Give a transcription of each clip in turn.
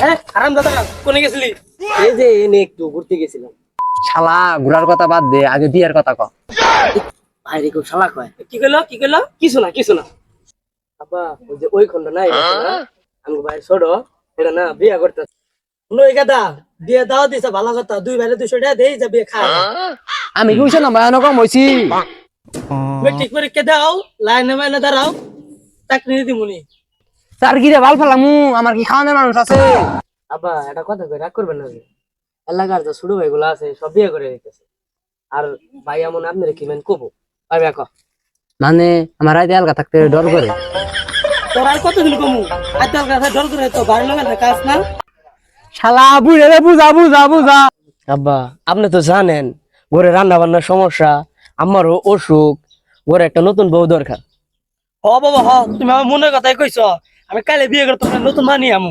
হ্যাঁ আরাম দাদা কোনে গেছিলি? এই যে এনে একটু ঘুরতে গেছিলাম। শালা ঘুরার কথা বাদ দে আগে বিয়ের কথা ক। ভাইরে খুব শালাক কি কইলো কি কইলো? কিছু না কিছু না আব্বা ওই যে ওই খন্ড নাই আমি ভাই ছোট এটা না বিয়া করতে নই গাদা বিয়ে দাও দিছে ভালো কথা দুই ভাইরে দুইশো টাকা দেই যা বিয়ে খা আমি কি হইছে না ভয়ানক কম হইছি? মেট্রিক পরীক্ষা দাও লাইনে মাইনে দাঁড়াও চাকরি দিমুনি। তার কি রে ভালো ফেলামু আমার কি খাওয়ানোর মানুষ আছে? আব্বা এটা কথা কই রাগ করবেন না এলাকার যে ছোট ভাইগুলো আছে সব বিয়ে করে দিতেছে আর ভাই এমন আপনার কি মেন কবো? ভাই মানে আমার রাইতে আলগা থাকতে ডর করে। তোর আর কতদিন কমু? কথা ডর করে তো বাড়ি লাগে না কাজ না। শালা বুঝে রে বুঝা বুঝা বুঝা। আব্বা আপনি তো জানেন ঘরে রান্না বান্নার সমস্যা আমারও অসুখ ঘরে একটা নতুন বউ দরকার। হ বাবা হ তুমি আমার মনের কথাই কইছ। আমি কালে বিয়ে করে তোমার নতুন মানি আমু।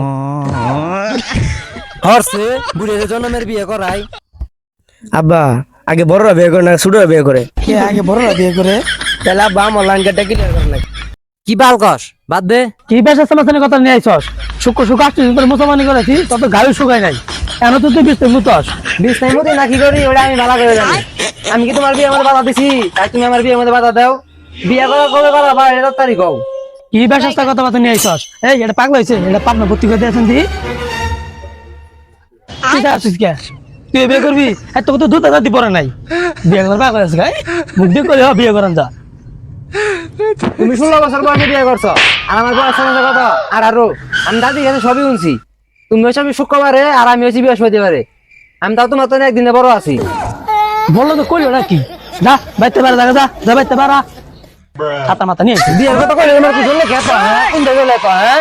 হরছে বুড়ির জন্মের বিয়ে করাই। আব্বা আগে বড়রা বিয়ে করে না ছোটরা বিয়ে করে? কে আগে বড়রা বিয়ে করে? তাহলে আব্বা আমার লাইনটা ক্লিয়ার করে নাই কি বাল কস? বাদ দে। কি বেশ সমাধানের কথা নিয়ে আইছস? শুক্র শুক্র আসছিস তোর মুসলমানি করেছি তত গাড়ি শুকাই নাই। কেন তুই তুই বিস্তে মুতস? বিছনাই মতো না কি করি? ওটা আমি ভালো করে জানি। আমি কি তোমার বিয়ে মধ্যে বাধা দিছি? তাই তুমি আমার বিয়ে মধ্যে বাধা দাও। বিয়ে করা কবে করা বা এটা তারিখ হোক কি বেশাস্তা কথা বাতা নিয়ে আইছস? এই এটা পাগল হয়েছে এটা পাবনা ভর্তি করে দিয়েছেন দি। কে তুই বিয়ে করবি? এত দুধ দাদি পরে নাই। বিয়ে পাগল আছে গাই মুখ দিয়ে করে বিয়ে করেন যা। তুমি ষোলো বছর বয়সে বিয়ে করছ আর আমার বয়স কত? আর আরও আমি দাদি কাছে সবই শুনছি। তুমি হচ্ছে আমি শুক্রবারে আর আমি হচ্ছি বৃহস্পতিবারে। আমি তাও তোমার তো একদিনে বড় আছি। বলল তো করিও নাকি? যা বাইতে পারা যা যা বাইতে পারা। হাতা মাথা নিয়ে আইছিস। বিয়ের কথা কইলে তোমার কি জন্য খেপা হ্যাঁ কোন জায়গায় লেপা হ্যাঁ